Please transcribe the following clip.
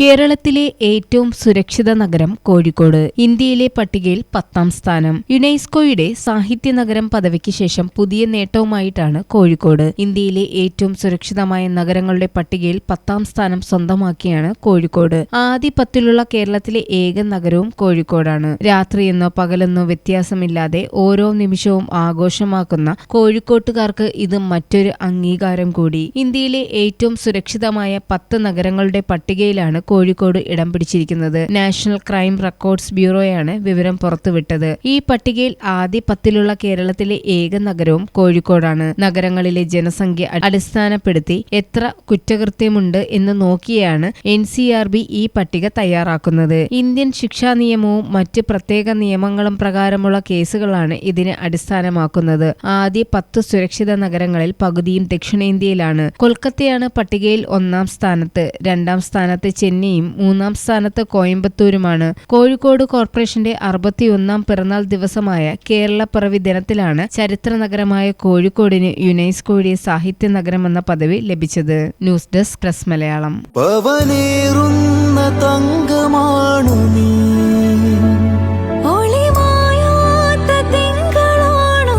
കേരളത്തിലെ ഏറ്റവും സുരക്ഷിത നഗരം കോഴിക്കോട്. ഇന്ത്യയിലെ പട്ടികയിൽ പത്താം സ്ഥാനം. യുനെസ്കോയുടെ സാഹിത്യ നഗരം പദവിക്ക് ശേഷം പുതിയ നേട്ടവുമായിട്ടാണ് കോഴിക്കോട്. ഇന്ത്യയിലെ ഏറ്റവും സുരക്ഷിതമായ നഗരങ്ങളുടെ പട്ടികയിൽ പത്താം സ്ഥാനം സ്വന്തമാക്കിയാണ് കോഴിക്കോട്. ആദ്യ പത്തിലുള്ള കേരളത്തിലെ ഏക നഗരവും കോഴിക്കോടാണ്. രാത്രിയെന്നോ പകലെന്നോ വ്യത്യാസമില്ലാതെ ഓരോ നിമിഷവും ആഘോഷമാക്കുന്ന കോഴിക്കോട്ടുകാർക്ക് ഇത് മറ്റൊരു അംഗീകാരം കൂടി. ഇന്ത്യയിലെ ഏറ്റവും സുരക്ഷിതമായ പത്ത് നഗരങ്ങളുടെ പട്ടികയിലാണ് കോഴിക്കോട് ഇടം പിടിച്ചിരിക്കുന്നത്. നാഷണൽ ക്രൈം റെക്കോർഡ്സ് ബ്യൂറോയാണ് വിവരം പുറത്തുവിട്ടത്. ഈ പട്ടികയിൽ ആദ്യ പത്തിലുള്ള കേരളത്തിലെ ഏക നഗരവും കോഴിക്കോടാണ്. നഗരങ്ങളിലെ ജനസംഖ്യ അടിസ്ഥാനപ്പെടുത്തി എത്ര കുറ്റകൃത്യമുണ്ട് എന്ന് നോക്കിയാണ് എൻ ഈ പട്ടിക തയ്യാറാക്കുന്നത്. ഇന്ത്യൻ ശിക്ഷാ നിയമവും മറ്റ് പ്രത്യേക നിയമങ്ങളും പ്രകാരമുള്ള കേസുകളാണ് ഇതിനെ അടിസ്ഥാനമാക്കുന്നത്. ആദ്യ പത്ത് സുരക്ഷിത നഗരങ്ങളിൽ പകുതിയും ദക്ഷിണേന്ത്യയിലാണ്. കൊൽക്കത്തയാണ് പട്ടികയിൽ ഒന്നാം സ്ഥാനത്ത്. രണ്ടാം സ്ഥാനത്ത് ചെന്നൈയും മൂന്നാം സ്ഥാനത്ത് കോയമ്പത്തൂരുമാണ്. കോഴിക്കോട് കോർപ്പറേഷന്റെ അറുപത്തിയൊന്നാം പിറന്നാൾ ദിവസമായ കേരളപ്പിറവി ദിനത്തിലാണ് ചരിത്ര നഗരമായ കോഴിക്കോടിന് യുനെസ്കോയുടെ സാഹിത്യ എന്ന പദവി ലഭിച്ചത്. News desk press Malayalam. തങ്കമാണു നീ. ഒളിമായാത്ത തിങ്കളാണു